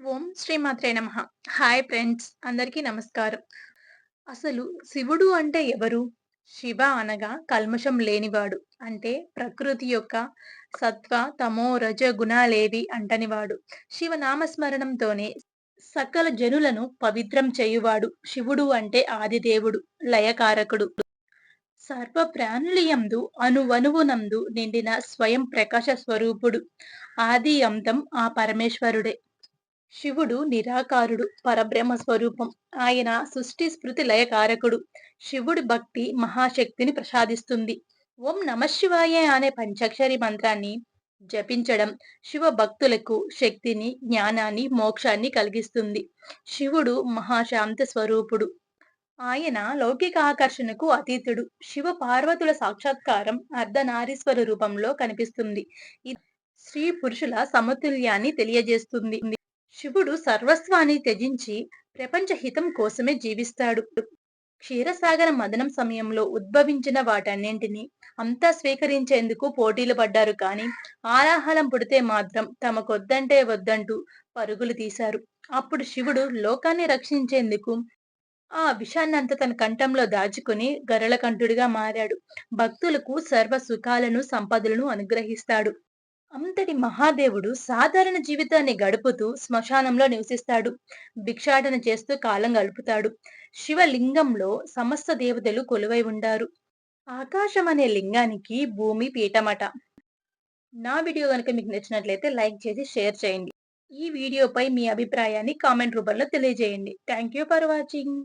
ఓం శ్రీమాత్రే నమ. Hi friends అందరికీ నమస్కారం. అసలు శివుడు అంటే ఎవరు? శివ అనగా కల్మషం లేనివాడు అంటే ప్రకృతి యొక్క సత్వ తమో రజ గుణాలేవి అంటనివాడు. శివ నామస్మరణంతోనే సకల జనులను పవిత్రం చేయువాడు శివుడు అంటే ఆదిదేవుడు లయకారకుడు. సర్వ ప్రాణులియందు అనువనువునందు నిండిన స్వయం ప్రకాశ స్వరూపుడు. ఆది అంతం ఆ పరమేశ్వరుడే. శివుడు నిరాకారుడు పరబ్రహ్మ స్వరూపం. ఆయన సృష్టి స్మృతి లయకారకుడు. శివుడి భక్తి మహాశక్తిని ప్రసాదిస్తుంది. ఓం నమశివాయ అనే పంచాక్షరి మంత్రాన్ని జపించడం శివ భక్తులకు శక్తిని జ్ఞానాన్ని మోక్షాన్ని కలిగిస్తుంది. శివుడు మహాశాంత స్వరూపుడు. ఆయన లౌకిక ఆకర్షణకు అతీతుడు. శివ పార్వతుల సాక్షాత్కారం అర్ధనారీశ్వర రూపంలో కనిపిస్తుంది. స్త్రీ పురుషుల సమతుల్యాన్ని తెలియజేస్తుంది. శివుడు సర్వస్వాన్ని త్యజించి ప్రపంచ హితం కోసమే జీవిస్తాడు. క్షీరసాగర మదనం సమయంలో ఉద్భవించిన వాటన్నింటినీ అంతా స్వీకరించేందుకు పోటీలు పడ్డారు కానీ ఆరాహలం పుడితే మాత్రం తమకొద్దంటే వద్దంటూ పరుగులు తీశారు. అప్పుడు శివుడు లోకాన్ని రక్షించేందుకు ఆ విషాన్నంత తన కంఠంలో దాచుకుని గరళకంఠుడిగా మారాడు. భక్తులకు సర్వ సుఖాలను సంపదలను అనుగ్రహిస్తాడు. అంతటి మహాదేవుడు సాధారణ జీవితాన్ని గడుపుతూ శ్మశానంలో నివసిస్తాడు. భిక్షాటన చేస్తూ కాలం గడుపుతాడు. శివలింగంలో సమస్త దేవతలు కొలువై ఉండారు ఆకాశం అనే లింగానికి భూమి పీఠమట. నా వీడియో కనుక మీకు నచ్చినట్లయితే లైక్ చేసి షేర్ చేయండి. ఈ వీడియోపై మీ అభిప్రాయాన్ని కామెంట్ రూపంలో తెలియజేయండి. Thank you for watching.